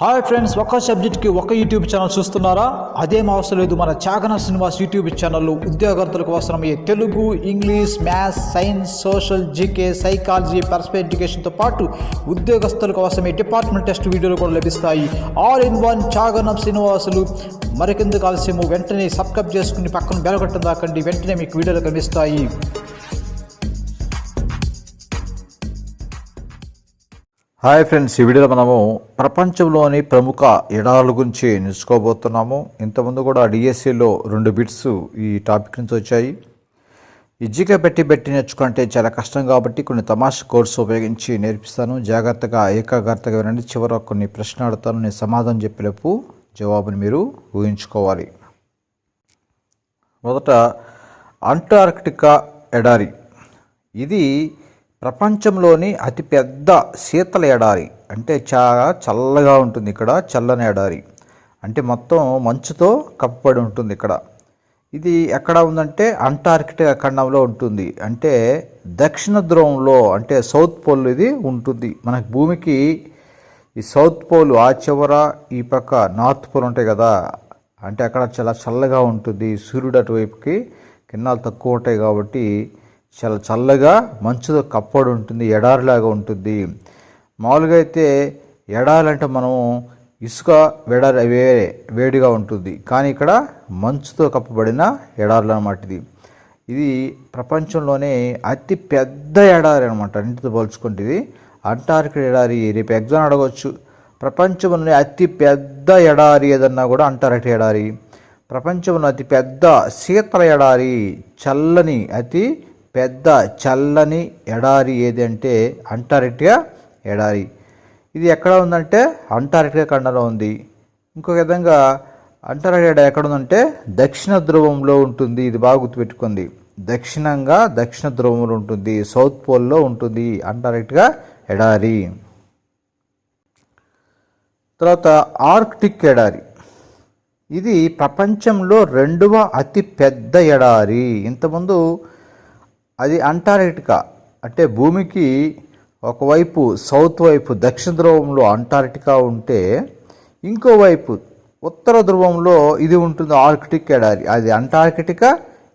Hi friends ఒక సబ్జెక్ట్కి ఒక యూట్యూబ్ ఛానల్ చూస్తున్నారా? అదేం అవసరం లేదు మన చాగన శ్రీనివాస్ యూట్యూబ్ ఛానల్లో ఉద్యోగార్థులకు అవసరమయ్యే Telugu English maths science social GK psychology personal ఎడ్యుకేషన్తో పాటు ఉద్యోగస్తులకు అవసరమయ్యే డిపార్ట్మెంట్ టెస్ట్ వీడియోలు కూడా లభిస్తాయి. All in one Chaganam Srinivasulu. మరికెందుకు ఆలస్యము? వెంటనే సబ్స్క్రైబ్ చేసుకుని పక్కన బెలగొట్టం దాకండి. వెంటనే మీకు వీడియోలు కనిపిస్తాయి హాయ్ ఫ్రెండ్స్ ఈ వీడియోలో మనము ప్రపంచంలోని ప్రముఖ ఎడారుల గురించి నేర్చుకోబోతున్నాము. ఇంతకుముందు కూడా డిఎస్సిలో రెండు బిట్స్ ఈ టాపిక్ నుంచి వచ్చాయి. ఇజ్జిగా పెట్టి పెట్టి నేర్చుకుంటే చాలా కష్టం కాబట్టి కొన్ని తమాష కోర్సు ఉపయోగించి నేర్పిస్తాను. జాగ్రత్తగా ఏకాగ్రతగా వినండి. చివర కొన్ని ప్రశ్నలు అడుగుతాను. నేను సమాధానం చెప్పేలోపు జవాబుని మీరు ఊహించుకోవాలి. మొదట అంటార్క్టికా ఎడారి. ఇది ప్రపంచంలోని అతిపెద్ద శీతల ఎడారి. అంటే చాలా చల్లగా ఉంటుంది ఇక్కడ చల్లని ఎడారి. అంటే మొత్తం మంచుతో కప్పబడి ఉంటుంది ఇక్కడ. ఇది ఎక్కడ ఉందంటే అంటార్కిటికా ఖండంలో ఉంటుంది. అంటే దక్షిణ ధ్రువంలో అంటే సౌత్ పోల్ ఇది ఉంటుంది. మన భూమికి ఈ సౌత్ పోల్ ఆ చివర ఈ పక్క నార్త్ పోల్ ఉంటాయి కదా. అంటే అక్కడ చాలా చల్లగా ఉంటుంది. సూర్యుడు అటువైపుకి కిన్నాలు తక్కువ ఉంటాయి కాబట్టి చాలా చల్లగా మంచుతో కప్పడి ఉంటుంది ఎడారిలాగా ఉంటుంది. మామూలుగా అయితే ఎడారంటే మనం ఇసుక వెడారి వేరే వేడిగా ఉంటుంది. కానీ ఇక్కడ మంచుతో కప్పబడిన ఎడారులు అనమాట ఇది ఇది ప్రపంచంలోనే అతి పెద్ద ఎడారి అనమాట అన్నింటితో పోల్చుకుంటే ఇది అంటార్కిడ్ ఎడారి రేపు ఎగ్జామ్ అడగవచ్చు ప్రపంచంలోనే అతి పెద్ద ఎడారి ఏదన్నా కూడా అంటార్కిడ్ ఎడారి. ప్రపంచంలో అతి పెద్ద శీతల ఎడారి చల్లని అతి పెద్ద చల్లని ఎడారి ఏది అంటే అంటార్కిటికా ఎడారి. ఇది ఎక్కడ ఉందంటే అంటార్కిటికా ఖండంలో ఉంది. ఇంకొక విధంగా అంటార్కిటికా ఎక్కడ ఉందంటే దక్షిణ ధ్రువంలో ఉంటుంది. ఇది బాగా గుర్తుపెట్టుకుంది దక్షిణంగా దక్షిణ ధ్రువంలో ఉంటుంది. సౌత్ పోల్లో ఉంటుంది అంటార్కిటికా ఎడారి. తర్వాత ఆర్కిటిక్ ఎడారి. ఇది ప్రపంచంలో రెండవ అతి పెద్ద ఎడారి. ఇంతకుముందు అది అంటార్కిటికా. అంటే భూమికి ఒకవైపు సౌత్ వైపు దక్షిణ ధ్రువంలో అంటార్కిటికా ఉంటే ఇంకోవైపు ఉత్తర ధ్రువంలో ఇది ఉంటుంది ఆర్కిటిక్ ఎడారి. అది అంటార్కిటికా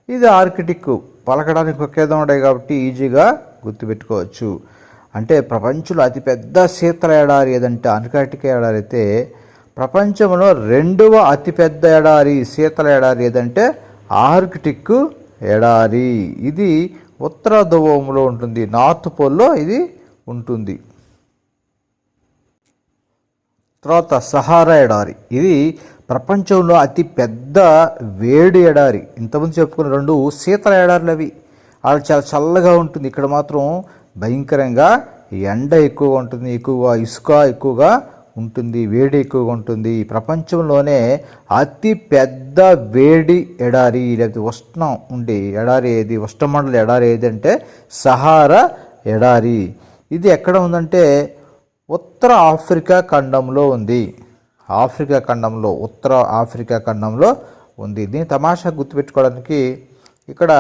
ఇది ఆర్కిటిక్. పలకడానికి ఒకేదో ఉండే కాబట్టి ఈజీగా గుర్తుపెట్టుకోవచ్చు. అంటే ప్రపంచంలో అతిపెద్ద శీతల ఎడారి ఏదంటే అంటార్కిటికా ఎడారి అయితే ప్రపంచంలో రెండవ అతిపెద్ద ఎడారి శీతల ఎడారి ఏదంటే ఆర్కిటిక్ ఎడారి. ఇది ఉత్తర ధ్రువంలో ఉంటుంది నార్త్ పోల్లో ఇది ఉంటుంది. తర్వాత సహారా ఎడారి. ఇది ప్రపంచంలో అతి పెద్ద వేడి ఎడారి. ఇంతకుముందు చెప్పుకున్న రెండు శీతల ఎడారులు అవి. అక్కడ చాలా చల్లగా ఉంటుంది. ఇక్కడ మాత్రం భయంకరంగా ఎండ ఎక్కువగా ఉంటుంది. ఎక్కువగా ఇసుక ఎక్కువగా ఉంటుంది వేడి ఎక్కువగా ఉంటుంది. ఈ ప్రపంచంలోనే అతి పెద్ద వేడి ఎడారి లేకపోతే ఉష్ణం ఉండే ఎడారి ఏది ఉష్ణమండల ఎడారి ఏది అంటే సహారా ఎడారి. ఇది ఎక్కడ ఉందంటే ఉత్తర ఆఫ్రికా ఖండంలో ఉంది. ఆఫ్రికా ఖండంలో ఉత్తర ఆఫ్రికా ఖండంలో ఉంది. దీన్ని తమాషా గుర్తుపెట్టుకోవడానికి ఇక్కడ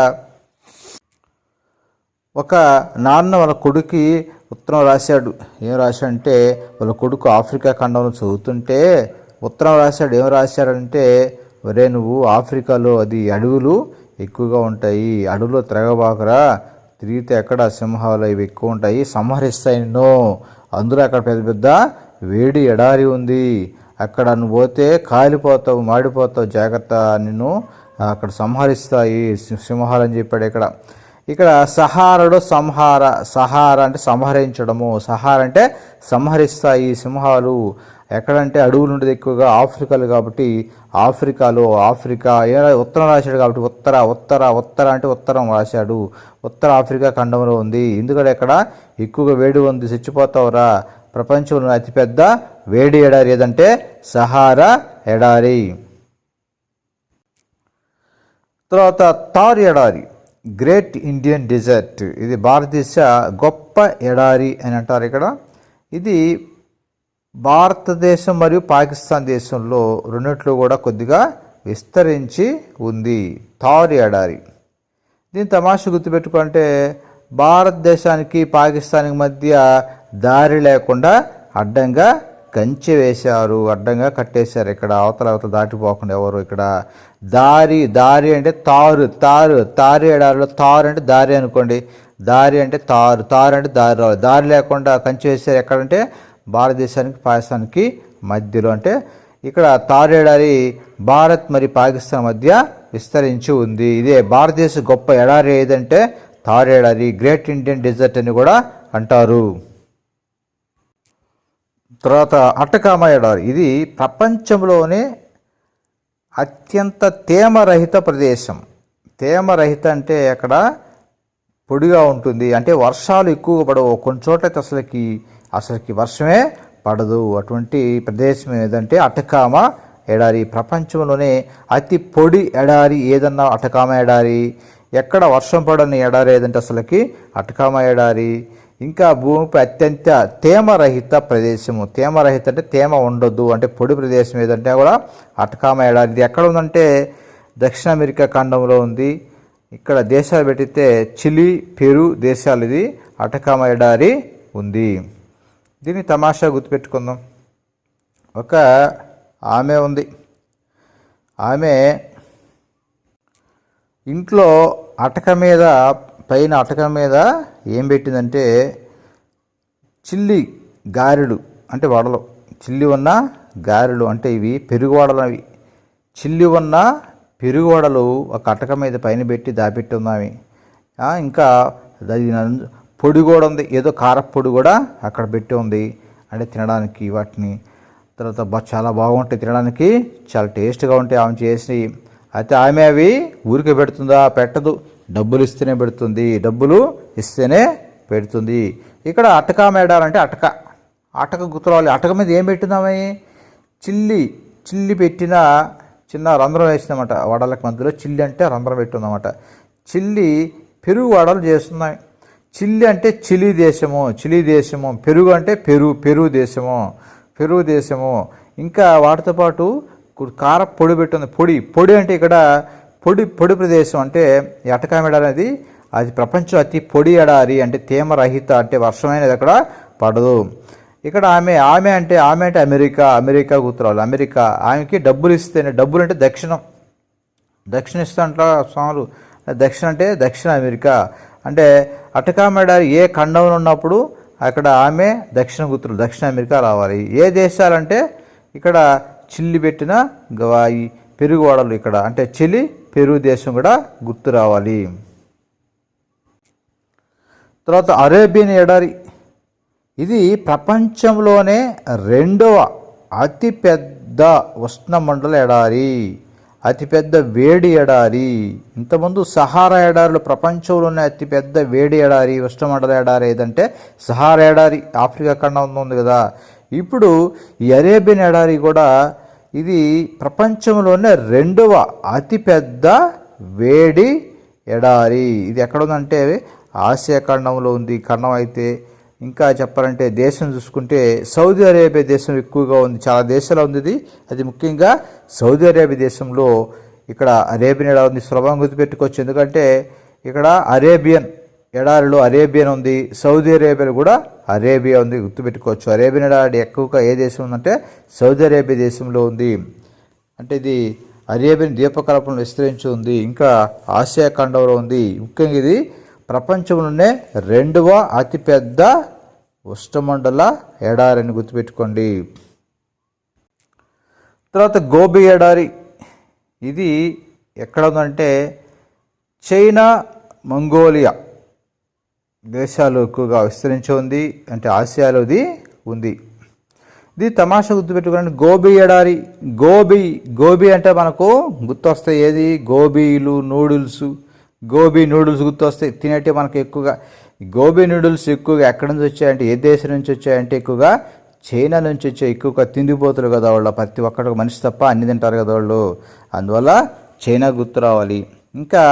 ఒక నాన్న వాళ్ళ కొడుకు ఉత్తరం రాశాడు. ఏం రాశాడంటే వాళ్ళ కొడుకు ఆఫ్రికా ఖండంలో చదువుతుంటే ఉత్తరం రాశాడు. ఏం రాశాడంటే ఒరే నువ్వు ఆఫ్రికాలో అది అడవులు ఎక్కువగా ఉంటాయి. అడవులో తిరగబాకరా. తిరిగితే ఎక్కడ సింహాలు ఇవి ఎక్కువ ఉంటాయి? సంహరిస్తాయి నిన్ను. అందులో అక్కడ పెద్ద పెద్ద వేడి ఎడారి ఉంది. అక్కడ నువ్వు పోతే కాలిపోతావు మాడిపోతావు. జాగ్రత్త నిన్ను. అక్కడ సంహరిస్తాయి సి- సింహాలు అని చెప్పాడు ఇక్కడ. ఇక్కడ సహారుడు సంహార సహార అంటే సంహరించడము. సహార అంటే సంహరిస్తాయి సింహాలు. ఎక్కడంటే అడవులు ఉండేది ఎక్కువగా ఆఫ్రికాలు కాబట్టి ఆఫ్రికాలో ఆఫ్రికా ఉత్తరం రాశాడు కాబట్టి ఉత్తర ఉత్తర ఉత్తర అంటే ఉత్తరం రాశాడు. ఉత్తర ఆఫ్రికా ఖండంలో ఉంది. ఎందుకంటే ఇక్కడ ఎక్కువగా వేడి ఉంది. చచ్చిపోతావురా. ప్రపంచంలో అతిపెద్ద వేడి ఎడారి ఏదంటే సహారా ఎడారి. తర్వాత తార్ ఎడారి. Great Indian desert. ఇది భారతదేశ గొప్ప ఎడారి అని అంటారు ఇక్కడ. ఇది భారతదేశం మరియు పాకిస్తాన్ దేశంలో రెండిట్లో కూడా కొద్దిగా విస్తరించి ఉంది. తార్ ఎడారి. దీని తమాషా గుర్తుపెట్టుకుంటే భారతదేశానికి పాకిస్తాన్కి మధ్య దారి లేకుండా అడ్డంగా కంచె వేశారు అడ్డంగా కట్టేశారు. ఇక్కడ అవతల అవతల దాటిపోకుండా ఎవరు ఇక్కడ? దారి దారి అంటే తారు తారు తారు ఎడారిలో తారు అంటే దారి అనుకోండి. దారి అంటే తారు తారు అంటే దారి రావాలి. దారి లేకుండా కంచె వేశారు ఎక్కడంటే? భారతదేశానికి పాకిస్తాన్కి మధ్యలో. అంటే ఇక్కడ తారేడారి భారత్ మరియు పాకిస్తాన్ మధ్య విస్తరించి ఉంది. ఇదే భారతదేశ గొప్ప ఎడారి ఏదంటే? తారేడారి గ్రేట్ ఇండియన్ డెజర్ట్ అని కూడా అంటారు. తర్వాత అట్టకామ ఎడారి ఇది ప్రపంచంలోనే అత్యంత తేమరహిత ప్రదేశం. తేమరహిత అంటే అక్కడ పొడిగా ఉంటుంది. అంటే వర్షాలు ఎక్కువగా పడవు. కొన్ని చోట్ల అసలుకి అసలుకి వర్షమే పడదు. అటువంటి ప్రదేశం ఏదంటే అటకామ ఎడారి. ప్రపంచంలోనే అతి పొడి ఎడారి ఏదన్నా అటకామ ఎడారి. ఎక్కడ వర్షం పడని ఎడారి ఏదంటే అసలుకి అటకామ ఎడారి. ఇంకా భూమిపై అత్యంత తేమరహిత ప్రదేశము. తేమరహిత అంటే తేమ ఉండొద్దు. అంటే పొడి ప్రదేశం ఏదంటే కూడా అటకామ ఎడారి ఇది ఎక్కడ ఉందంటే దక్షిణ అమెరికా ఖండంలో ఉంది. ఇక్కడ దేశాలు పెట్టితే చిలీ పెరు దేశాలు ఇది అటకామ ఎడారి ఉంది. దీన్ని తమాషా గుర్తుపెట్టుకుందాం. ఒక ఆమె ఉంది. ఆమె ఇంట్లో అటక మీద పైన అటక మీద ఏం పెట్టిందంటే చిల్లి గారెలు అంటే వడలు. చిల్లి ఉన్న గారెలు అంటే ఇవి పెరుగు వడలు అవి చిల్లి ఉన్న పెరుగు వడలు ఒక అటక మీద పైన పెట్టి దాపెట్టి ఉన్నావి ఇంకా అది పొడి కూడా ఉంది. ఏదో కారపొడి కూడా అక్కడ పెట్టి ఉంది. అంటే తినడానికి వాటిని తర్వాత చాలా బాగుంటాయి తినడానికి. చాలా టేస్ట్గా ఉంటాయి ఆమె చేసినవి. అయితే ఆమె అవి ఊరికే పెడుతుందా? పెట్టదు. డబ్బులు ఇస్తేనే పెడుతుంది డబ్బులు ఇస్తేనే పెడుతుంది. ఇక్కడ అటక మేడాలంటే అటక. అటక గుర్తురావాలి. అటక మీద ఏం పెట్టిందామని చిల్లి. చిల్లి పెట్టిన చిన్న రంధ్రం వేసిందన్నమాట వడలకు మధ్యలో. చిల్లి అంటే రంధ్రం పెట్టిందన్నమాట చిల్లి పెరుగు వడలు చేస్తున్నాయి. చిల్లి అంటే చిలి దేశము. చిలి దేశము. పెరుగు అంటే పెరుగు పెరుగు దేశము. పెరుగు దేశము. ఇంకా వాటితో పాటు కార పొడి పెట్టింది. పొడి. పొడి అంటే ఇక్కడ పొడి పొడి ప్రదేశం అంటే ఈ అటకామెడ అనేది అది ప్రపంచం అతి పొడి ఎడారి అంటే తేమ రహిత అంటే అనేది అక్కడ పడదు. ఇక్కడ ఆమె ఆమె అంటే ఆమె అంటే అమెరికా అమెరికా కూతురాలు అమెరికా. ఆమెకి డబ్బులు ఇస్తేనే డబ్బులు అంటే దక్షిణం. దక్షిణ ఇస్తా అంటారు స్వాములు. దక్షిణ అంటే దక్షిణ అమెరికా. అంటే అటకామెడారి ఏ ఖండంలో ఉన్నప్పుడు అక్కడ ఆమె దక్షిణ కూతురు దక్షిణ అమెరికా రావాలి. ఏ దేశాలంటే ఇక్కడ చిల్లి పెట్టిన గవాయి పెరుగు వడలు ఇక్కడ. అంటే చిలి పెరుగు దేశం కూడా గుర్తు రావాలి. తర్వాత అరేబియన్ ఎడారి. ఇది ప్రపంచంలోనే రెండవ అతిపెద్ద ఉష్ణమండల ఎడారి అతిపెద్ద వేడి ఎడారి. ఇంతకుముందు సహారా ఎడారిలో ప్రపంచంలోనే అతిపెద్ద వేడి ఎడారి ఉష్ణమండల ఎడారి ఏదంటే సహారా ఎడారి ఆఫ్రికా ఖండంలో ఉంది కదా. ఇప్పుడు ఈ అరేబియన్ ఎడారి కూడా ఇది ప్రపంచంలోనే రెండవ అతిపెద్ద వేడి ఎడారి. ఇది ఎక్కడ ఉందంటే ఆసియా ఖండంలో ఉంది. ఖండం అయితే ఇంకా చెప్పాలంటే దేశం చూసుకుంటే సౌదీ అరేబియా దేశం ఎక్కువగా ఉంది. చాలా దేశాలు ఉంది ఇది. అది ముఖ్యంగా సౌదీ అరేబియా దేశంలో ఇక్కడ అరేబియన్ ఎడారి ఉంది. సులభంగా గుర్తుపెట్టుకోవచ్చు. ఎందుకంటే ఇక్కడ అరేబియన్ ఎడారిలో అరేబియన్ ఉంది సౌదీ అరేబియాలో కూడా అరేబియా ఉంది గుర్తుపెట్టుకోవచ్చు. అరేబియన్ ఎడారి ఎక్కువగా ఏ దేశం ఉందంటే సౌదీ అరేబియా దేశంలో ఉంది. అంటే ఇది అరేబియన్ ద్వీపకల్పంలో విస్తరించి ఉంది ఇంకా ఆసియా ఖండంలో ఉంది. ముఖ్యంగా ఇది ప్రపంచంలోనే రెండవ అతిపెద్ద ఉష్ణమండల ఎడారిని గుర్తుపెట్టుకోండి. తర్వాత గోబీ ఎడారి. ఇది ఎక్కడ ఉందంటే చైనా మంగోలియా. దేశాలు ఎక్కువగా విస్తరించి ఉంది అంటే ఆసియాలో ఇది ఉంది. ఇది తమాషా గుర్తుపెట్టుకోండి. గోబీ ఎడారి గోబీ గోబీ అంటే మనకు గుర్తొస్తాయి. ఏది? గోబీలు నూడిల్స్. గోబీ నూడిల్స్ గుర్తొస్తాయి. తినేటి మనకు ఎక్కువగా గోబీ నూడిల్స్ ఎక్కువగా ఎక్కడి నుంచి వచ్చాయంటే ఏ దేశం నుంచి వచ్చాయంటే ఎక్కువగా చైనా నుంచి వచ్చే ఎక్కువగా తిండిపోతులు కదా వాళ్ళు. ప్రతి ఒక్కరికి మనిషి తప్ప అన్ని తింటారు కదా వాళ్ళు. అందువల్ల చైనా గుర్తు రావాలి. ఇంకా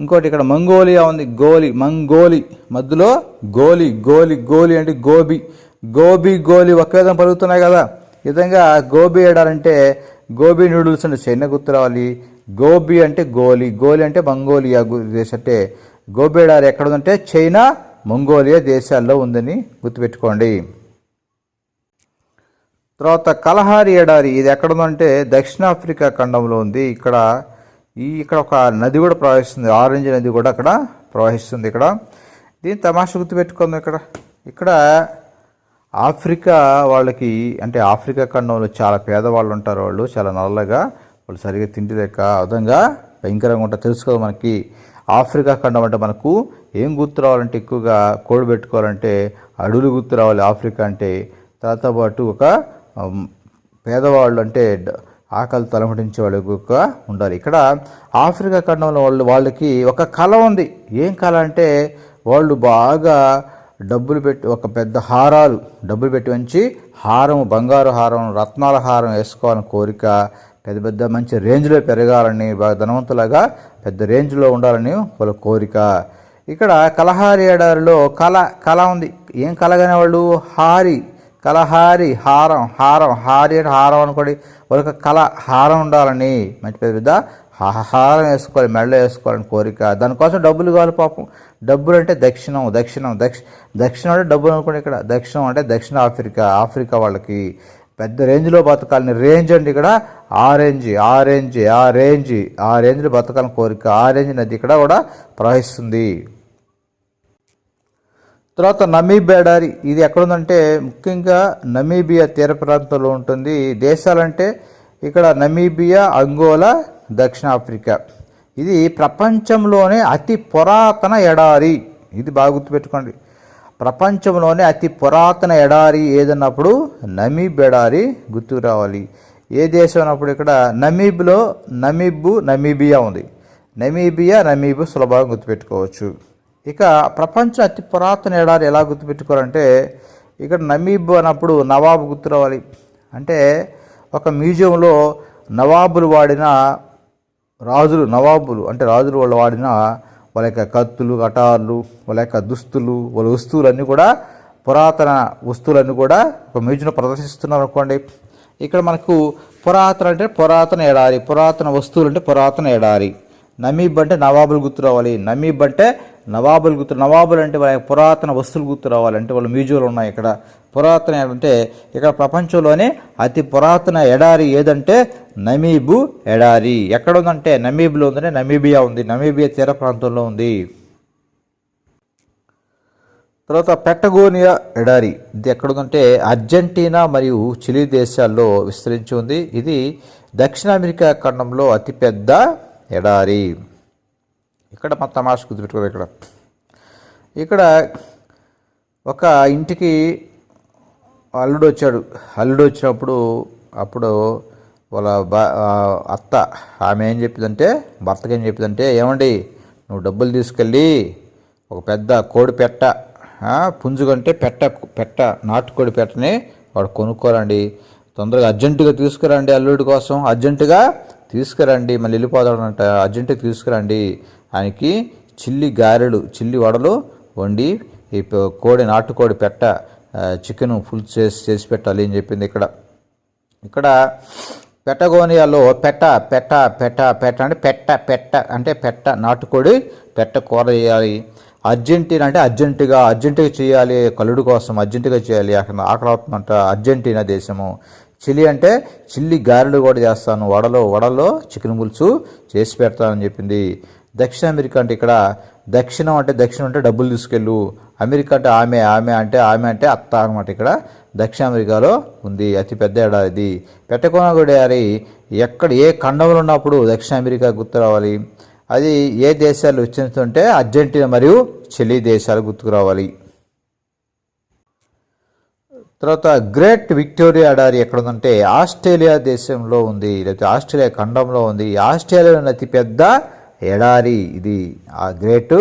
ఇంకోటి ఇక్కడ మంగోలియా ఉంది. గోలి మంగోలి. మధ్యలో గోలి గోలి గోలి అంటే గోబీ. గోబీ గోలి ఒకే విధంగా పలుకుతున్నాయి కదా. ఈ విధంగా గోబీ ఏడారంటే గోబీ నూడిల్స్ అంటే చైనా గుర్తు రావాలి. గోబీ అంటే గోలి గోలి అంటే మంగోలియా గు- దేశం అంటే గోబీ ఎడారి ఎక్కడ ఉందంటే చైనా మంగోలియా దేశాల్లో ఉందని గుర్తుపెట్టుకోండి. తర్వాత కలహారి ఎడారి ఇది ఎక్కడ ఉందంటే దక్షిణాఫ్రికా ఖండంలో ఉంది. ఇక్కడ ఈ ఇక్కడ ఒక నది కూడా ప్రవహిస్తుంది. ఆరెంజ్ నది కూడా అక్కడ ప్రవహిస్తుంది ఇక్కడ. దీని తమాషా గుర్తుపెట్టుకుందాం ఇక్కడ. ఇక్కడ ఆఫ్రికా వాళ్ళకి అంటే ఆఫ్రికా ఖండంలో చాలా పేదవాళ్ళు ఉంటారు వాళ్ళు చాలా నల్లగా వాళ్ళు సరిగా తిండి లేక విధంగా భయంకరంగా ఉంటారు. తెలుసుకోవాలి మనకి ఆఫ్రికా ఖండం అంటే మనకు ఏం గుర్తు రావాలంటే ఎక్కువగా కోడి పెట్టుకోవాలంటే అడవులు గుర్తు రావాలి ఆఫ్రికా అంటే. తర్వాత పాటు ఒక పేదవాళ్ళు అంటే ఆకలి తలమటించే వాళ్ళు ఉండాలి. ఇక్కడ ఆఫ్రికా ఖండంలో వాళ్ళు వాళ్ళకి ఒక కళ ఉంది. ఏం కళ అంటే వాళ్ళు బాగా డబ్బులు పెట్టి ఒక పెద్ద హారాలు డబ్బులు పెట్టి ఉంచి హారం బంగారు హారం రత్నాల హారం వేసుకోవాలని కోరిక పెద్ద పెద్ద మంచి రేంజ్లో పెరగాలని బాగా ధనవంతులాగా పెద్ద రేంజ్లో ఉండాలని వాళ్ళ కోరిక. ఇక్కడ కలహారి ఎడారిలో కళ కళ ఉంది. ఏం కలగనే వాళ్ళు హారి. కలహారి హారం హారం హారి అంటే హారం అనుకోండి. ఒక కళ హారం ఉండాలని. మంచి పెద్ద. పెద్ద హారం వేసుకోవాలి మెడలో వేసుకోవాలని కోరిక. దానికోసం డబ్బులు కావాలి పాపం. డబ్బులు అంటే దక్షిణం దక్షిణం దక్ష దక్షిణం అంటే డబ్బులు అనుకోండి ఇక్కడ. దక్షిణం అంటే దక్షిణ ఆఫ్రికా ఆఫ్రికా వాళ్ళకి. పెద్ద రేంజ్లో బతకాలని. రేంజ్ అండి ఇక్కడ ఆరెంజ్ ఆరెంజ్ ఆ రేంజ్ ఆ రేంజ్లో బతకాలని కోరిక. ఆరెంజ్ నది ఇక్కడ కూడా ప్రవహిస్తుంది. తర్వాత నమీబ్ బేడారి ఇది ఎక్కడుందంటే ముఖ్యంగా నమీబియా తీర ప్రాంతంలో ఉంటుంది. దేశాలంటే ఇక్కడ నమీబియా అంగోలా దక్షిణాఫ్రికా. ఇది ప్రపంచంలోనే అతి పురాతన ఎడారి. ఇది బాగా గుర్తుపెట్టుకోండి. ప్రపంచంలోనే అతి పురాతన ఎడారి ఏదన్నప్పుడు నమీబ్ ఎడారి గుర్తుకు రావాలి. ఏ దేశం అన్నప్పుడు ఇక్కడ నమీబ్లో నమీబు నమీబియా ఉంది. నమీబియా నమీబు సులభంగా గుర్తుపెట్టుకోవచ్చు. ఇక ప్రపంచం అతి పురాతన ఎడారి ఎలా గుర్తుపెట్టుకోవాలంటే ఇక్కడ నమీబ్ అన్నప్పుడు నవాబు గుర్తు రావాలి అంటే ఒక మ్యూజియంలో నవాబులు వాడిన రాజులు నవాబులు అంటే రాజులు వాళ్ళు వాడిన వాళ్ళ యొక్క కత్తులు కటార్లు వాళ్ళ యొక్క దుస్తులు వాళ్ళ వస్తువులన్నీ కూడా పురాతన వస్తువులన్నీ కూడా ఒక మ్యూజియంలో ప్రదర్శిస్తున్నారు అనుకోండి. ఇక్కడ మనకు పురాతన అంటే పురాతన ఎడారి పురాతన వస్తువులు అంటే పురాతన ఎడారి నమీబ్ అంటే నవాబులు గుర్తు రావాలి. నమీబ్ అంటే నవాబులు గుర్తు నవాబులు అంటే వాళ్ళ పురాతన వస్తువులు గుర్తు రావాలి. అంటే మ్యూజియంలు ఉన్నాయి ఇక్కడ. పురాతన అంటే ఇక్కడ ప్రపంచంలోనే అతి పురాతన ఎడారి ఏదంటే నమీబు ఎడారి. ఎక్కడ ఉందంటే నమీబులో ఉందంటే నమీబియా ఉంది. నమీబియా తీర ప్రాంతంలో ఉంది. తర్వాత పెటగోనియా ఎడారి. ఇది ఎక్కడుందంటే అర్జెంటీనా మరియు చిలీ దేశాల్లో విస్తరించి ఉంది. ఇది దక్షిణ అమెరికా ఖండంలో అతిపెద్ద ఎడారి. ఇక్కడ మా తమాష గుర్తుపెట్టుకోవాలి ఇక్కడ. ఇక్కడ ఒక ఇంటికి అల్లుడు వచ్చాడు. అల్లుడు వచ్చినప్పుడు అప్పుడు వాళ్ళ బా అత్త ఆమె ఏం చెప్పిందంటే భర్తకి ఏం చెప్పిందంటే ఏమండి నువ్వు డబ్బులు తీసుకెళ్ళి ఒక పెద్ద కోడి పెట్ట ఆ, పుంజు కంటే పెట్ట పెట్ట నాటుకోడి పెట్టని వాడు కొనుక్కోరండి. తొందరగా అర్జెంటుగా తీసుకురండి అల్లుడి కోసం. అర్జెంటుగా తీసుకురండి మళ్ళీ వెళ్ళిపోతాడంట అర్జెంటుగా తీసుకురండి. ఆయనకి చిల్లి గారెలు చిల్లి వడలు వండి ఈ కోడి నాటుకోడి పెట్ట చికెన్ ఫుల్ చేసి చేసి పెట్టాలి అని చెప్పింది ఇక్కడ. ఇక్కడ పెట్టగోనియాలో పెట్ట పెట్ట పెట్ట పెట్ట అంటే పెట్ట పెట్ట అంటే పెట్ట నాటుకోడి పెట్ట కూర చేయాలి. అర్జెంటీనా అంటే అర్జెంటుగా అర్జెంటుగా చేయాలి కలుడు కోసం అర్జెంటుగా చేయాలి. అక్కడ ఆకలి అవుతుందంట. అర్జెంటీనా దేశము? చిలి అంటే చిల్లి గారెలు కూడా చేస్తాను. వడలో వడలో చికెన్ పులుసు చేసి పెడతానని చెప్పింది. దక్షిణ అమెరికా అంటే ఇక్కడ దక్షిణం అంటే దక్షిణం అంటే డబ్బులు తీసుకెళ్ళు. అమెరికా అంటే ఆమె ఆమె అంటే ఆమె అంటే అత్త అనమాట ఇక్కడ. దక్షిణ అమెరికాలో ఉంది. అతి పెద్ద ఎడారి పెట్టకోనగూడ ఎడారి ఎక్కడ ఏ ఖండంలో ఉన్నప్పుడు దక్షిణ అమెరికా గుర్తు రావాలి. అది ఏ దేశాలు విస్తరిస్తుంటే అర్జెంటీనా మరియు చిలీ దేశాలు గుర్తుకు రావాలి. తర్వాత గ్రేట్ విక్టోరియా ఎడారి ఎక్కడ ఉందంటే ఆస్ట్రేలియా దేశంలో ఉంది లేకపోతే ఆస్ట్రేలియా ఖండంలో ఉంది. ఆస్ట్రేలియాలోని అతిపెద్ద ఎడారి ఇది ఆ గ్రేట్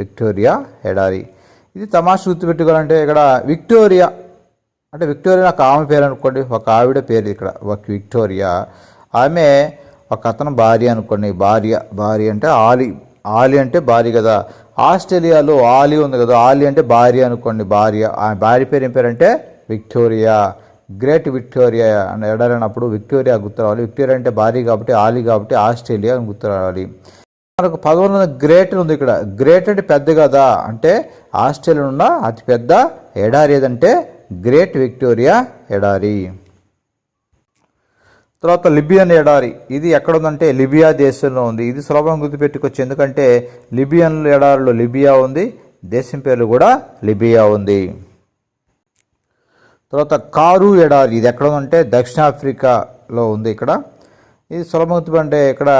విక్టోరియా ఎడారి. ఇది తమాషా గుర్తుపెట్టుకోవాలంటే ఇక్కడ విక్టోరియా అంటే విక్టోరియా ఒక ఆమె పేరు అనుకోండి ఒక ఆవిడ పేరు ఇక్కడ ఒక విక్టోరియా. ఆమె ఒక అతను భార్య అనుకోండి భార్య భార్య అంటే ఆలి ఆలి అంటే భార్య కదా. ఆస్ట్రేలియాలో ఆలి ఉంది కదా ఆలి అంటే భార్య అనుకోండి భార్య. ఆమె భార్య పేరు ఏం పేరు అంటే విక్టోరియా గ్రేట్ విక్టోరియా అని ఎడారైనప్పుడు విక్టోరియా గుర్తు రావాలి విక్టోరియా అంటే భారీ కాబట్టి ఆలి కాబట్టి ఆస్ట్రేలియా అని గుర్తు రావాలి మనకు పదవున్న గ్రేట్ ఉంది ఇక్కడ. గ్రేట్ అంటే పెద్ద కదా అంటే ఆస్ట్రేలియా ఉన్న అతిపెద్ద ఎడారి ఏదంటే గ్రేట్ విక్టోరియా ఎడారి. తర్వాత లిబియన్ ఎడారి. ఇది ఎక్కడ ఉందంటే లిబియా దేశంలో ఉంది. ఇది సులభం గుర్తుపెట్టుకోవచ్చు. ఎందుకంటే లిబియన్ ఎడారిలో లిబియా ఉంది. దేశం పేరు కూడా లిబియా ఉంది. తర్వాత కారు ఎడారి ఇది ఎక్కడ ఉందంటే దక్షిణాఫ్రికాలో ఉంది ఇక్కడ. ఇది సులభమవుతుంది అంటే ఇక్కడ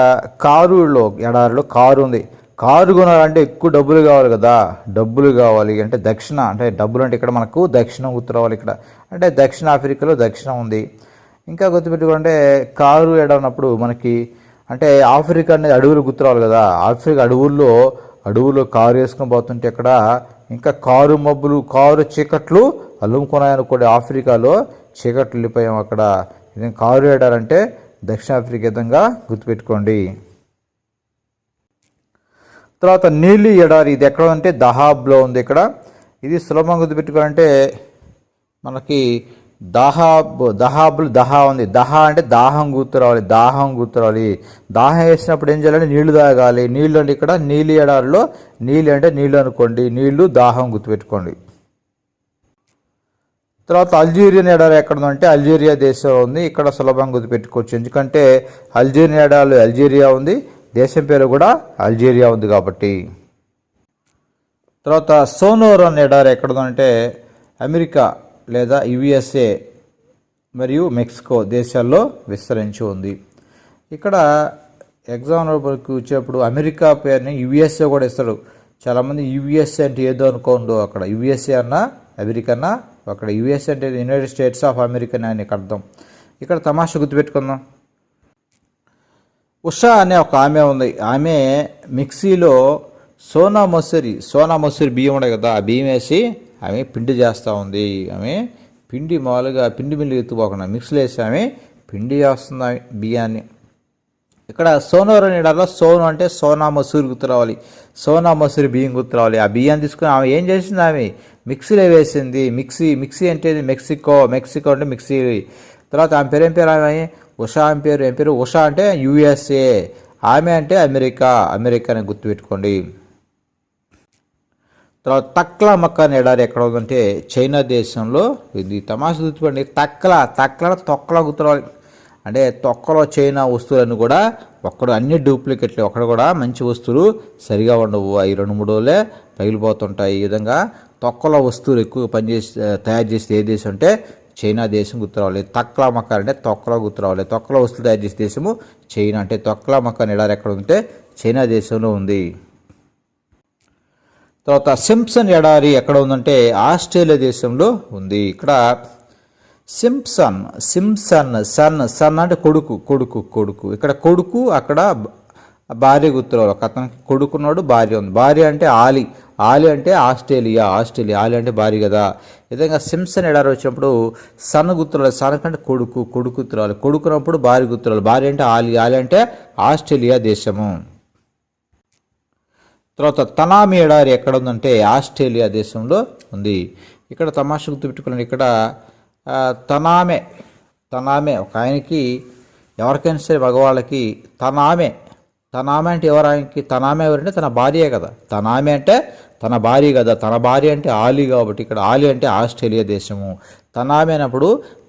కారులో ఎడారిలో కారు ఉంది. కారు కొనాలంటే ఎక్కువ డబ్బులు కావాలి కదా. డబ్బులు కావాలి అంటే దక్షిణ అంటే డబ్బులు అంటే ఇక్కడ మనకు దక్షిణం గుర్తు రావాలి ఇక్కడ. అంటే దక్షిణ ఆఫ్రికాలో దక్షిణం ఉంది. ఇంకా గుర్తుపెట్టుకుంటే కారు ఎడనప్పుడు మనకి అంటే ఆఫ్రికా అనేది అడవులు గుర్తురావాలి కదా. ఆఫ్రికా అడవుల్లో అడవుల్లో కారు వేసుకొని పోతుంటే ఇక్కడ ఇంకా కారు మబ్బులు కారు చీకట్లు అల్లుముకున్నాయనుకోండి ఆఫ్రికాలో చీకట్లు వెళ్ళిపోయాం అక్కడ. ఇది కారు ఏడారంటే దక్షిణాఫ్రికా విధంగా గుర్తుపెట్టుకోండి. తర్వాత నీళ్ళు ఎడారి ఇది ఎక్కడ ఉంటే దహాబ్లో ఉంది ఇక్కడ. ఇది సులభంగా గుర్తుపెట్టుకోవాలంటే మనకి దహాబ్ దహాబులు దహా ఉంది. దహా అంటే దాహం గుర్తురావాలి దాహం గుర్తురావాలి. దాహం వేసినప్పుడు ఏం చేయాలంటే నీళ్ళు తాగాలి. నీళ్ళు అంటే ఇక్కడ నీలి ఎడారిలో నీళ్ళు అంటే నీళ్ళు అనుకోండి. నీళ్ళు దాహం గుర్తుపెట్టుకోండి. తర్వాత అల్జీరియన్ ఎడారి ఎక్కడ ఉందంటే అల్జీరియా దేశంలో ఉంది. ఇక్కడ సులభంగా గుర్తుపెట్టుకోవచ్చు. ఎందుకంటే అల్జీరియన్ ఎడారిలో అల్జీరియా ఉంది. దేశం పేరు కూడా అల్జీరియా ఉంది కాబట్టి. తర్వాత సోనోరన్ ఎడారి ఎక్కడ ఉందంటే అమెరికా. లేదా యుఎస్ఏ మరియు మెక్సికో దేశాల్లో విస్తరించి ఉంది. ఇక్కడ ఎగ్జామ్ వరకు వచ్చేప్పుడు అమెరికా పేరుని యుఎస్ఏ కూడా ఇస్తాడు. చాలామంది యుఎస్ఏ అంటే ఏదో అనుకోండు అక్కడ. యుఎస్ఏ అన్న అమెరికా అక్కడ. యుఎస్ఏ అంటే యునైటెడ్ స్టేట్స్ ఆఫ్ అమెరికా అని అర్థం. ఇక్కడ తమాషా గుర్తుపెట్టుకుందాం. ఉషా అనే ఒక ఆమె ఉంది. ఆమె మిక్సీలో సోనా మసూరి సోనా మసూరి బియ్యం ఉండే కదా ఆ బియ్యం వేసి ఆమె పిండి చేస్తూ ఉంది. ఆమె పిండి మామూలుగా పిండి మిల్లు ఎత్తుపోకుండా మిక్సీలో వేసి ఆమె పిండి చేస్తుంది ఆమె బియ్యాన్ని. ఇక్కడ సోనోర్ అనేటలో సోను అంటే సోనా మసూరి గుర్తురావాలి సోనా మసూరి బియ్యం గుర్తురావాలి ఆ బియ్యాన్ని తీసుకుని ఆమె ఏం చేసింది ఆమె? మిక్సీలో వేసింది. మిక్సీ మిక్సీ అంటే మెక్సికో మెక్సికో అంటే మిక్సీ. తర్వాత ఆమె పేరు ఏం పేరు ఆమె? ఉషా ఆమె పేరు. ఏం పేరు? ఉషా అంటే యుఎస్ఏ. ఆమె అంటే అమెరికా. అమెరికా అని గుర్తుపెట్టుకోండి. తర్వాత తక్లా మక్క అనే ఎడారి ఎక్కడ ఉందంటే చైనా దేశంలో ఇది తమాషా గుర్తుపండి తక్కల తక్లా తొక్కల గుర్తురావాలి. అంటే తొక్కలో చైనా వస్తువులను కూడా ఒక్కడ అన్ని డూప్లికేట్లు ఒక్కడ కూడా మంచి వస్తువులు సరిగా ఉండవు. అవి రెండు మూడు రోజులే పగిలిపోతుంటాయి. ఈ విధంగా తొక్కల వస్తువులు ఎక్కువ పనిచేసి తయారు చేసే ఏ దేశం అంటే చైనా దేశం గుర్తురావాలి. తక్కల మక్క అంటే తొక్కల గుర్తురావాలి. తొక్కల వస్తువులు తయారు చేసే దేశము చైనా. అంటే తొక్కల మక్క ఎడారి ఎక్కడ ఉంటే చైనా దేశంలో ఉంది. తర్వాత సింప్సన్ ఎడారి ఎక్కడ ఉందంటే ఆస్ట్రేలియా దేశంలో ఉంది. ఇక్కడ సింప్సన్ సింప్సన్ సన్ సన్ అంటే కొడుకు కొడుకు కొడుకు. ఇక్కడ కొడుకు అక్కడ భార్య గుర్తురాలు ఒక అతనికి కొడుకున్నాడు భార్య ఉంది. భార్య అంటే ఆలి. ఆలి అంటే ఆస్ట్రేలియా ఆస్ట్రేలియా. ఆలి అంటే భార్య కదా. విధంగా సింప్సన్ ఎడారి వచ్చినప్పుడు సన్ గుర్తురాలు సన్ కంటే కొడుకు కొడుకు కొడుకున్నప్పుడు భార్య గుర్తురాలు భార్య అంటే ఆలి. ఆలి అంటే ఆస్ట్రేలియా దేశము. తర్వాత తనామి ఎడారి ఎక్కడ ఉందంటే ఆస్ట్రేలియా దేశంలో ఉంది. ఇక్కడ తమాషా గుర్తుపెట్టుకున్నాను ఇక్కడ తనామే తనామే ఒక ఆయనకి ఎవరికైనా సరే మగవాళ్ళకి తనామే తనామే అంటే ఎవరు? ఆయనకి తనామే ఎవరంటే తన భార్యే కదా. తనామే అంటే తన భార్య కదా. తన భార్య అంటే ఆలి కాబట్టి ఇక్కడ ఆలి అంటే ఆస్ట్రేలియా దేశము. తనామే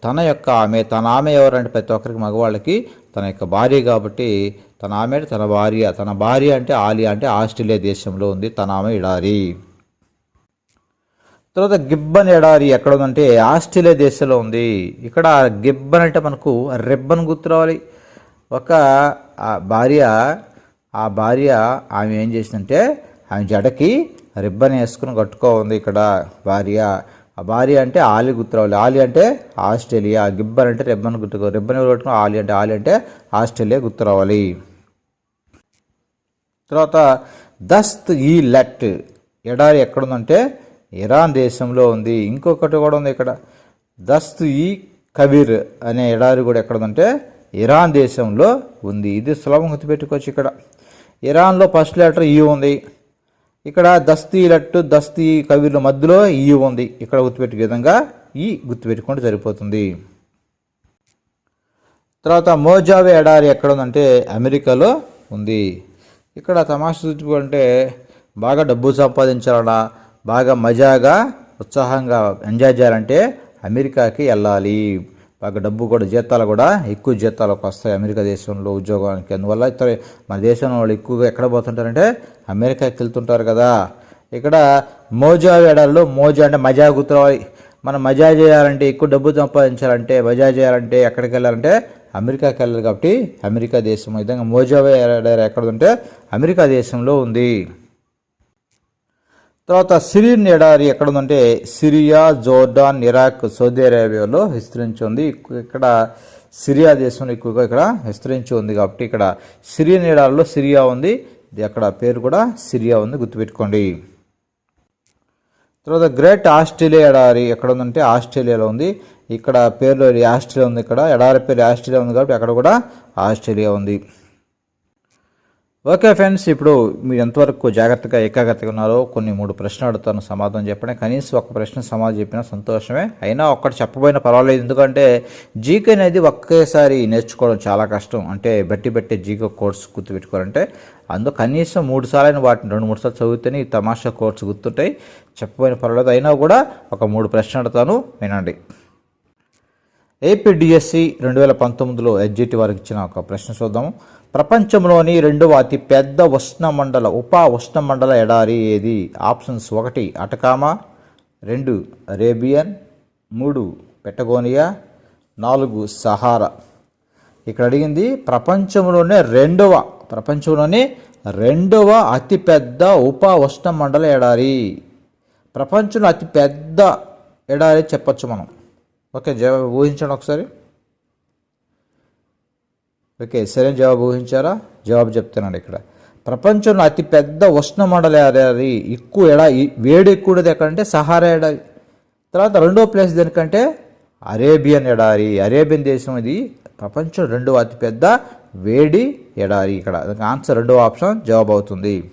తన యొక్క ఆమె తన ఆమె ఎవరంటే ప్రతి ఒక్కరికి మగవాళ్ళకి తన యొక్క భార్య కాబట్టి తన ఆమె అంటే తన భార్య. తన భార్య అంటే ఆలియా అంటే ఆస్ట్రేలియా దేశంలో ఉంది. తన ఆమె ఎడారి. తర్వాత గిబ్బన్ ఎడారి ఎక్కడ ఉందంటే ఆస్ట్రేలియా దేశంలో ఉంది. ఇక్కడ గిబ్బన్ అంటే మనకు రిబ్బన్ గుర్తు రావాలి. ఒక ఆ భార్య ఆ భార్య ఆమె ఏం చేసిందంటే ఆమె జడకి రిబ్బన్ వేసుకుని కట్టుకో ఉంది ఇక్కడ భార్య. ఆ భార్య అంటే ఆలి గుర్తురావాలి ఆలి అంటే ఆస్ట్రేలియా. గిబ్బన్ అంటే రిబ్బన్ గుర్తుకో రిబ్బన్ కట్టుకో ఆలి అంటే ఆలి అంటే ఆస్ట్రేలియా గుర్తురావాలి తర్వాత దస్త్ ఈ లెట్ ఎడారి ఎక్కడుందంటే ఇరాన్ దేశంలో ఉంది. ఇంకొకటి కూడా ఉంది ఇక్కడ. దస్త్ ఈ కబీర్ అనే ఎడారి కూడా ఎక్కడుందంటే ఇరాన్ దేశంలో ఉంది. ఇది సులభం గుర్తుపెట్టుకోవచ్చు ఇక్కడ. ఇరాన్లో ఫస్ట్ లెటర్ ఈ ఉంది. ఇక్కడ దస్తీ లట్టు దస్తీ కబీర్ల మధ్యలో ఈ ఉంది. ఇక్కడ గుర్తుపెట్టే విధంగా ఈ గుర్తుపెట్టుకుంటే సరిపోతుంది. తర్వాత మోజావే ఎడారి ఎక్కడ ఉందంటే అమెరికాలో ఉంది. ఇక్కడ తమాషా చూసుకుంటే బాగా డబ్బు సంపాదించాలన్నా బాగా మజాగా ఉత్సాహంగా ఎంజాయ్ చేయాలంటే అమెరికాకి వెళ్ళాలి. బాగా డబ్బు కూడా జీతాలు కూడా ఎక్కువ జీతాలకు వస్తాయి అమెరికా దేశంలో ఉద్యోగానికి. అందువల్ల ఇతర మన దేశంలో వాళ్ళు ఎక్కువగా ఎక్కడ పోతుంటారంటే అమెరికాకి వెళ్తుంటారు కదా. ఇక్కడ మోజా వేడాల్లో మోజా అంటే మజా గుర్తురావాలి. మనం మజా చేయాలంటే ఎక్కువ డబ్బు సంపాదించాలంటే మజా చేయాలంటే ఎక్కడికి వెళ్ళాలంటే అమెరికాకి వెళ్ళాలి కాబట్టి అమెరికా దేశం. విధంగా మోజావే ఎడారి ఎక్కడ ఉంటే అమెరికా దేశంలో ఉంది. తర్వాత సిరియన్ ఎడారి ఎక్కడ ఉందంటే సిరియా జోర్డాన్ ఇరాక్ సౌదీ అరేబియాలో విస్తరించి ఉంది. ఇక్కడ సిరియా దేశంలో ఎక్కువగా ఇక్కడ విస్తరించి ఉంది కాబట్టి ఇక్కడ సిరియన్ ఎడారిలో సిరియా ఉంది. అక్కడ పేరు కూడా సిరియా ఉంది గుర్తుపెట్టుకోండి. తర్వాత గ్రేట్ ఆస్ట్రేలియా ఎడారి ఎక్కడ ఉందంటే ఆస్ట్రేలియాలో ఉంది. ఇక్కడ పేరులో ఆస్ట్రేలియా ఉంది ఇక్కడ. ఎడారి పేరు ఆస్ట్రేలియా ఉంది కాబట్టి అక్కడ కూడా ఆస్ట్రేలియా ఉంది. ఓకే ఫ్రెండ్స్ ఇప్పుడు మీరు ఎంతవరకు జాగ్రత్తగా ఏకాగ్రతగా ఉన్నారో కొన్ని మూడు ప్రశ్నలు అడుగుతాను సమాధానం చెప్పండి. కనీసం ఒక ప్రశ్న సమాధానం చెప్పినా సంతోషమే. అయినా ఒక్కటి చెప్పబోయినా పర్వాలేదు. ఎందుకంటే జీకే అనేది ఒకేసారి నేర్చుకోవడం చాలా కష్టం. అంటే బట్టి బట్టి జీకే కోర్స్ గుర్తుపెట్టుకోవాలంటే. అందులో కనీసం మూడు సార్లు వాటిని రెండు మూడు సార్లు చదివితేనే ఈ తమాషా కోర్సు గుర్తుంటాయి. చెప్పబోయిన పర్వాలేదు. అయినా కూడా ఒక మూడు ప్రశ్నలు అడుగుతాను. వినండి. ఏపీడిఎస్సి రెండు వేల పంతొమ్మిదిలో ఎడ్జిటి వారికి ఇచ్చిన ఒక ప్రశ్న చూద్దాము ప్రపంచంలోని రెండవ అతి పెద్ద ఉష్ణమండల ఉప ఉష్ణమండల ఎడారి ఏది? ఆప్షన్స్ ఒకటి అటకామా? రెండు అరేబియన్ మూడు పెటగోనియా? నాలుగు సహారా? ఇక్కడ అడిగింది ప్రపంచంలోనే రెండవ ప్రపంచంలోనే రెండవ అతిపెద్ద ఉప ఉష్ణమండల ఎడారి. ప్రపంచంలో అతి పెద్ద ఎడారి చెప్పొచ్చు మనం. ఓకే జవాబు ఊహించండి ఒకసారి. ఓకే సరైన జవాబు ఊహించారా? జవాబు చెప్తున్నాను ఇక్కడ. ప్రపంచంలో అతి పెద్ద ఉష్ణమండల ఎడారి ఎక్కువ ఎడా ఈ- వేడి ఎక్కువది ఎక్కడంటే సహారా ఎడారి తర్వాత రెండో ప్లేస్ దేనికంటే అరేబియన్ ఎడారి. అరేబియన్ దేశం ఇది. ప్రపంచం రెండవ అతిపెద్ద వేడి ఎడారి ఇక్కడ. ఆన్సర్ రెండవ ఆప్షన్ జవాబు అవుతుంది.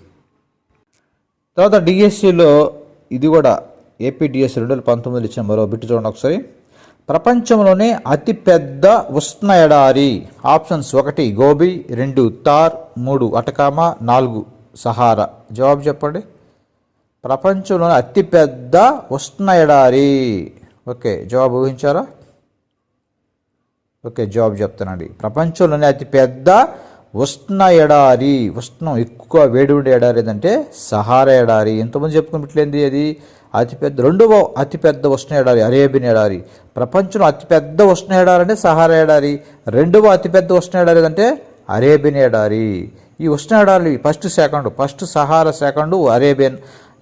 తర్వాత డిఎస్సిలో ఇది కూడా ఏపీ డిఎస్సి రెండు వేల పంతొమ్మిదిలో ఇచ్చిన మరో బిట్టు చూడండి ఒకసారి. ప్రపంచంలోనే అతిపెద్ద ఉష్ణ ఎడారి ఆప్షన్స్ ఒకటి గోబీ రెండు తార్ మూడు అటకామా నాలుగు సహారా. జవాబు చెప్పండి. ప్రపంచంలోనే అతిపెద్ద ఉష్ణ ఎడారి ఓకే జవాబు ఊహించారా? ఓకే జవాబు చెప్తానండి ప్రపంచంలోనే అతిపెద్ద ఉష్ణ ఎడారి ఉష్ణం ఎక్కువ వేడి ఉండే ఎడారి ఏదంటే సహారా ఎడారి. ఎంతమంది చెప్పుకున్నట్లేంది అది అతిపెద్ద రెండవ అతిపెద్ద ఉష్ణ ఎడారి అరేబియన్ ఎడారి ప్రపంచంలో అతిపెద్ద ఉష్ణ ఎడారి అంటే సహారా ఎడారి రెండవ అతిపెద్ద ఉష్ణ ఎడారి ఏదంటే అరేబియన్ ఎడారి ఈ ఉష్ణ ఎడారి first second first Sahara second Arabian.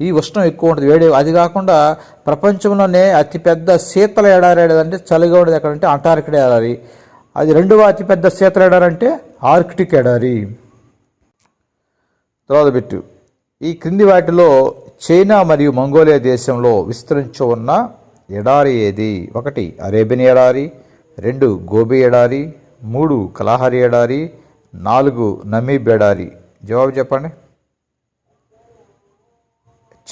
ఈ ఉష్ణం ఎక్కువ ఉంటుంది. వేడి అది కాకుండా ప్రపంచంలోనే అతిపెద్ద శీతల ఎడారి ఏదంటే చలిగా ఉండేది ఎక్కడంటే అంటార్కిడ్ ఎడారి అది రెండవ అతిపెద్ద శీతల ఎడారి అంటే ఆర్కిటిక్ ఎడారి తర్వాత బిట్టు. ఈ క్రింది వాటిలో చైనా మరియు మంగోలియా దేశంలో విస్తరించి ఉన్న ఎడారి ఏది? ఒకటి అరేబియన్ ఎడారి రెండు గోబీ ఎడారి మూడు కలాహరి ఎడారి నాలుగు నమీబ్ ఎడారి. జవాబు చెప్పండి.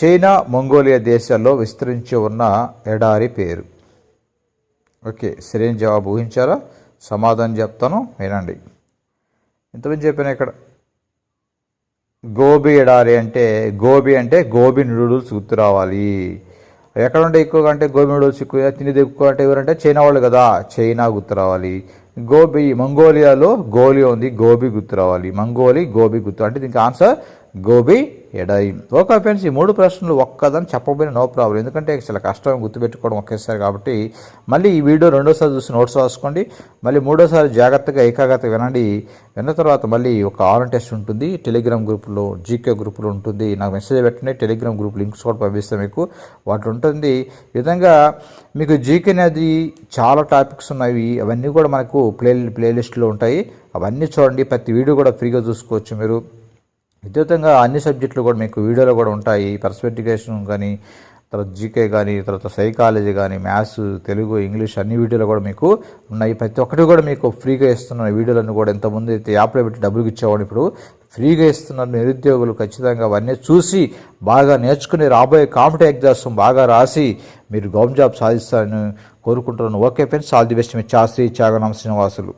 చైనా మంగోలియా దేశాల్లో విస్తరించి ఉన్న ఎడారి పేరు. ఓకే సరైన జవాబు ఊహించారా? సమాధానం చెప్తాను వినండి. ఇంతమంది చెప్పాను ఇక్కడ. గోబీ ఎడారి అంటే గోబీ అంటే గోబీ నూడిల్స్ గుర్తు రావాలి ఎక్కడ ఉంటే ఎక్కువగా అంటే గోబీ నూడిల్స్ ఎక్కువ తినేది ఎక్కువ అంటే ఎవరంటే చైనా వాళ్ళు కదా చైనా గుర్తు రావాలి గోబీ మంగోలియాలో గోలి ఉంది గోబీ గుర్తు రావాలి మంగోలి గోబీ గుర్తు అంటే దీనికి ఆన్సర్ గోబీ ఎడై ఓకే ఫ్రెండ్స్ ఈ మూడు ప్రశ్నలు ఒక్కదని చెప్పబోయిన నో ప్రాబ్లం. ఎందుకంటే చాలా కష్టం గుర్తుపెట్టుకోవడం ఒకేసారి కాబట్టి మళ్ళీ ఈ వీడియో రెండోసారి చూసి నోట్స్ రాసుకోండి. మళ్ళీ మూడోసారి జాగ్రత్తగా ఏకాగ్రత వినండి. విన్న తర్వాత మళ్ళీ ఒక ఆన్ టెస్ట్ ఉంటుంది. టెలిగ్రామ్ గ్రూప్లో జీకే గ్రూప్లో ఉంటుంది. నాకు మెసేజ్ పెట్టండి. టెలిగ్రామ్ గ్రూప్ లింక్స్ కూడా పంపిస్తాను మీకు. వాటి ఉంటుంది. ఈ విధంగా మీకు జీకే అనేది చాలా టాపిక్స్ ఉన్నాయి. అవన్నీ కూడా మనకు ప్లే ప్లేలిస్ట్లో ఉంటాయి. అవన్నీ చూడండి. ప్రతి వీడియో కూడా ఫ్రీగా చూసుకోవచ్చు మీరు. విద్యుతంగా అన్ని సబ్జెక్టులు కూడా మీకు వీడియోలో కూడా ఉంటాయి. పర్స్పెక్టికేషన్ కానీ తర్వాత జీకే కానీ తర్వాత సైకాలజీ కానీ మ్యాథ్స్ తెలుగు ఇంగ్లీష్ అన్ని వీడియోలు కూడా మీకు ఉన్నాయి. ప్రతి ఒక్కటి కూడా మీకు ఫ్రీగా ఇస్తున్న వీడియోలను కూడా ఇంతకుముందు అయితే యాప్లో పెట్టి డబ్బులు ఇచ్చేవాడు ఇప్పుడు ఫ్రీగా ఇస్తున్నారు నిరుద్యోగులు ఖచ్చితంగా. అవన్నీ చూసి బాగా నేర్చుకుని రాబోయే కాంపిటేటివ్ ఎగ్జామ్స్ బాగా రాసి మీరు గవర్నమెంట్ జాబ్ సాధిస్తారని కోరుకుంటున్నాను. Okay friends all the best. Me Shastri Tyaganama Srinivasulu.